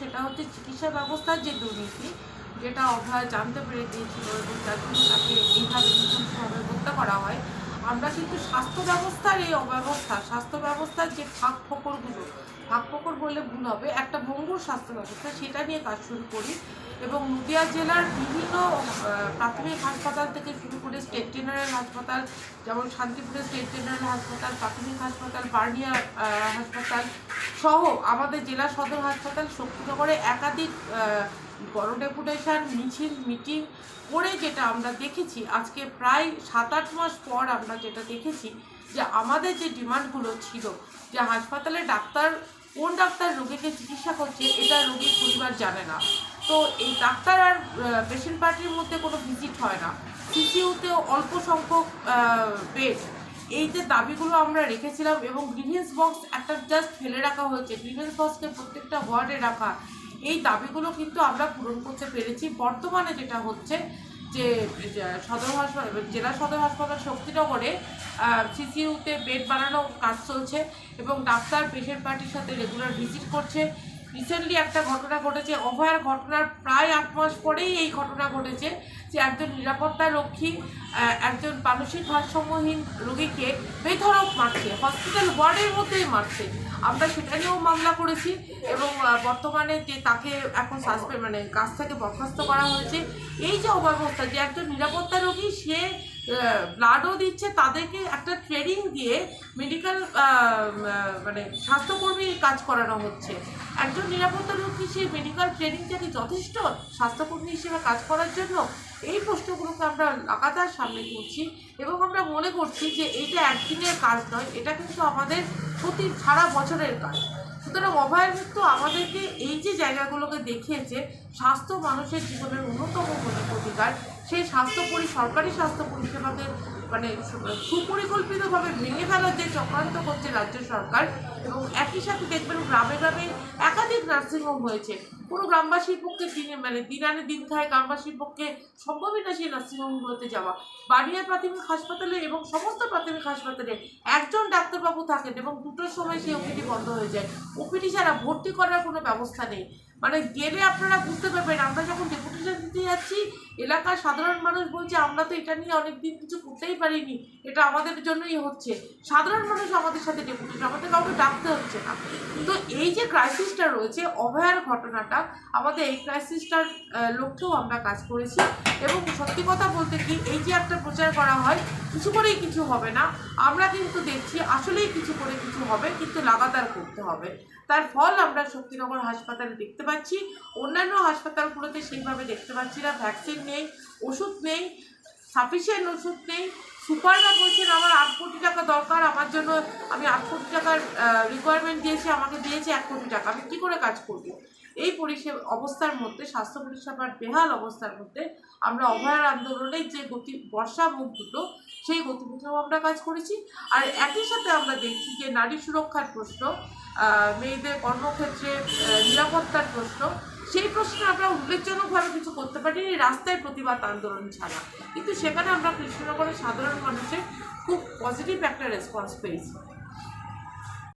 সেটা হচ্ছে চিকিৎসা ব্যবস্থার যে দুর্নীতি, যেটা অভয় জানতে পেরে গিয়েছিল এবং যার জন্য তাকে এইভাবে নতুনভাবে হত্যা করা হয়, আমরা কিন্তু স্বাস্থ্য ব্যবস্থার এই অব্যবস্থা, স্বাস্থ্য ব্যবস্থার যে ফাঁক ফোকরগুলো, ফাঁক ফোকর বললে ভুল হবে, একটা ভঙ্গুর স্বাস্থ্য ব্যবস্থা, সেটা নিয়ে কাজ শুরু করি এবং নদিয়া জেলার বিভিন্ন প্রাথমিক হাসপাতাল থেকে শুরু করে স্টেট জেনারেল হাসপাতাল, যেমন শান্তিপুরের স্টেট জেনারেল হাসপাতাল, প্রাথমিক হাসপাতাল, বার্নিয়া হাসপাতাল সহ আমাদের জেলা সদর হাসপাতাল শক্তিনগরে একাধিক আহ, বড় ডেপুটেশন মিছিল মিটিং করে যেটা আমরা দেখেছি আজকে প্রায় সাত আট মাস পর আমরা যেটা দেখেছি যে আমাদের যে ডিমান্ডগুলো ছিল যে হাসপাতালে ডাক্তার কোন ডাক্তার রোগীকে চিকিৎসা করছে এটা রোগীর পরিবার জানে না। তো এই ডাক্তার আর পেশেন্ট পার্টির মধ্যে কোনো ভিজিট হয় না। সিসিউতেও অল্প সংখ্যক বেড। এই যে দাবিগুলো আমরা রেখেছিলাম এবং গ্রিভেন্স বক্স একটা জাস্ট ফেলে রাখা হয়েছে গ্রিভেন্স বক্সকে প্রত্যেকটা ওয়ার্ডে রাখা, এই দাবিগুলো কিন্তু আমরা পূরণ করতে পেরেছি। বর্তমানে যেটা হচ্ছে যে সদর হাসপাতাল জেলা সদর হাসপাতাল শক্তিনগরে সিসিউতে বেড বানানোর কাজ চলছে এবং ডাক্তার পেশেন্ট পার্টির সাথে রেগুলার ভিজিট করছে। রিসেন্টলি একটা ঘটনা ঘটেছে, অভয়ার ঘটনার প্রায় আট মাস পরেই এই ঘটনা ঘটেছে। যে একজন নিরাপত্তা রক্ষী একজন মানসিক ভারসাম্যহীন রোগীকে বেধরক মারছে হসপিটাল ওয়ার্ডের মধ্যেই মারছে। আমরা সেটা নিয়েও মামলা করেছি এবং বর্তমানে যে তাকে এখন সাসপেন্ড মানে কাজ থেকে বরখাস্ত করা হয়েছে, এই যে অব্যবস্থা যে একজন নিরাপত্তা রোগী, সে ব্লাডও দিচ্ছে, তাদেরকে একটা ট্রেনিং দিয়ে মেডিকেল মানে স্বাস্থ্যকর্মীর কাজ করানো হচ্ছে। একজন নিরাপত্তা রোগী সেই মেডিকেল ট্রেনিংটা কি যথেষ্ট স্বাস্থ্যকর্মী হিসেবে কাজ করার জন্য? এই প্রশ্নগুলোকে আমরা লাগাতার সামনে করছি এবং আমরা মনে করছি যে এইটা একদিনের কাজ নয়, এটা কিন্তু আমাদের প্রতি সারা বছরের কাজ। সুতরাং অভয়ের আমাদেরকে এই যে জায়গাগুলোকে দেখিয়েছে, স্বাস্থ্য মানুষের জীবনের অন্যতম মৌলিক অধিকার সেই স্বাস্থ্য পরি, সরকারি স্বাস্থ্য পরিষেবাকে মানে সুপরিকল্পিতভাবে ভেঙে ফেলার যে চক্রান্ত করছে রাজ্য সরকার এবং একই সাথে দেখবেন গ্রামে গ্রামে একাধিক নার্সিংহোম হয়েছে। কোনো গ্রামবাসীর পক্ষে দিনে মানে দিন আনে দিন খায়, গ্রামবাসীর পক্ষে সম্ভবই না সেই নার্সিংহোমগুলোতে যাওয়া। বাড়িয়া প্রাথমিক হাসপাতালে এবং সমস্ত প্রাথমিক হাসপাতালে একজন ডাক্তারবাবু থাকেন এবং দুটোর সময় সেই ওপিডি বন্ধ হয়ে যায়। ওপিডি ছাড়া ভর্তি করার কোনো ব্যবস্থা নেই। মানে গেলে আপনারা বুঝতে পারবেন, আমরা যখন ডেপুটেশন যাচ্ছি। এলাকার সাধারণ মানুষ বলছে, আমরা তো এটা নিয়ে অনেকদিন কিছু করতেই পারিনি। এটা আমাদের জন্যই হচ্ছে। সাধারণ মানুষ আমাদের সাথে ডেপুটি, আমাদের কাউকে ডাকতে হচ্ছে না। তো এই যে ক্রাইসিসটা রয়েছে, অভয়ার ঘটনাটা, আমাদের এই ক্রাইসিসটার লক্ষ্যেও আমরা কাজ করেছি। এবং সত্যি কথা বলতে কি, এই যে একটা প্রচার করা হয়, কিছু করেই কিছু হবে না। আমরা কিন্তু দেখছি, আসলেই কিছু করে কিছু হবে, কিন্তু লাগাতার করতে হবে। তার ফল আমরা শক্তিনগর হাসপাতালে দেখতে পাচ্ছি। অন্যান্য হাসপাতালগুলোতে সেইভাবে দেখতে পাচ্ছি না ভ্যাকসিন নেই, ওষুধ নেই সাফিসিয়েন্ট ওষুধ নেই। সুপাররা বলছেন, আমার আট কোটি টাকা দরকার, আমার জন্য আমি আট কোটি টাকার রিকোয়ারমেন্ট দিয়েছি, আমাকে দিয়েছে এক কোটি টাকা। আমি কী করে কাজ করব? এই পরিষেবা, অবস্থার মধ্যে, স্বাস্থ্য পরিষেবার বেহাল অবস্থার মধ্যে আমরা অভয়ার আন্দোলনের যে গতি, বর্ষা মুখ দুটো, সেই গতিপথেও আমরা কাজ করেছি। আর একই সাথে আমরা দেখছি যে নারী সুরক্ষার প্রশ্ন মেয়েদের কর্মক্ষেত্রে নিরাপত্তার প্রশ্ন সেই প্রশ্নে আমরা উল্লেখজনকভাবে কিছু করতে পারিনি রাস্তায় প্রতিবাদ আন্দোলন ছাড়া। কিন্তু সেখানে আমরা কৃষ্ণনগরের সাধারণ মানুষের খুব পজিটিভ একটা রেসপন্স পেয়েছি।